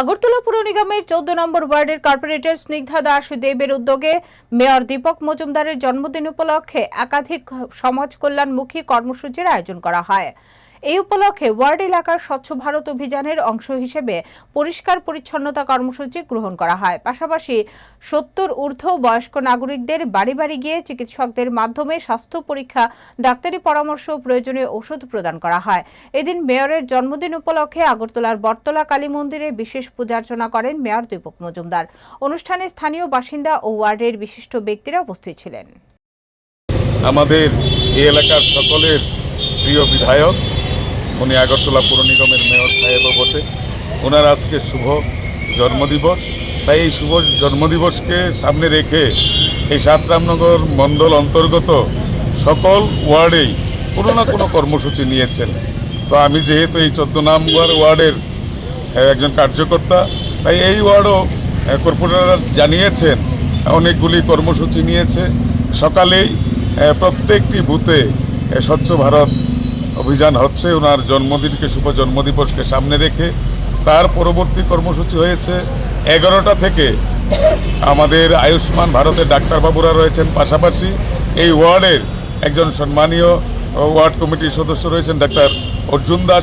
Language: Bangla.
আগরতলা পুর নিগমের চোদ্দ নম্বর ওয়ার্ডের কর্পোরেটর স্নিগ্ধা দাস দেবের উদ্যোগে মেয়র দীপক মজুমদারের জন্মদিন উপলক্ষে একাধিক সমাজ কল্যাণমুখী কর্মসূচির আয়োজন করা হয়। এই উপলক্ষে ওয়ার্ড এলাকার স্বচ্ছ ভারত অভিযানের অংশ হিসেবে পরিষ্কার পরিচ্ছন্নতা কর্মসূচি গ্রহণ করা হয়। পাশাপাশি সত্তর ঊর্ধ্ব বয়স্ক নাগরিকদের বাড়ি বাড়ি গিয়ে চিকিৎসকদের মাধ্যমে স্বাস্থ্য পরীক্ষা, ডাক্তারি পরামর্শ, প্রয়োজনীয় ওষুধ প্রদান করা হয়। এদিন মেয়রের জন্মদিন উপলক্ষে আগরতলার বটতলা কালী মন্দিরে বিশেষ পূজার্চনা করেন মেয়র দীপক মজুমদার। অনুষ্ঠানে স্থানীয় বাসিন্দা ও ওয়ার্ডের বিশিষ্ট ব্যক্তিরা উপস্থিত ছিলেন। আমাদের এই এলাকার সকলের প্রিয় বিধায়ক উনি আগরতলা পৌর নিগমের মেয়র সাহেবও বটে। ওনার আজকে শুভ জন্মদিবস। তাই এই শুভ জন্মদিবসকে সামনে রেখে এই সাতরামনগর মণ্ডল অন্তর্গত সকল ওয়ার্ডেই কোনো না কোনো কর্মসূচি নিয়েছেন। তো আমি যেহেতু এই চোদ্দ নম্বর ওয়ার্ডের একজন কার্যকর্তা, তাই এই ওয়ার্ডও কর্পোরেটর জানিয়েছেন, অনেকগুলি কর্মসূচি নিয়েছে। সকালেই প্রত্যেকটি বুথে স্বচ্ছ ভারত অভিযান হচ্ছে, ওনার জন্মদিনকে, শুভ জন্মদিবসকে সামনে রেখে তার পরবর্তী কর্মসূচি হয়েছে এগারোটা থেকে। আমাদের আয়ুষ্মান ভারতের ডাক্তারবাবুরা রয়েছেন পাশাপাশি এই ওয়ার্ডের একজন সম্মানীয় ওয়ার্ড কমিটির সদস্য রয়েছেন ডাক্তার অর্জুন দাস।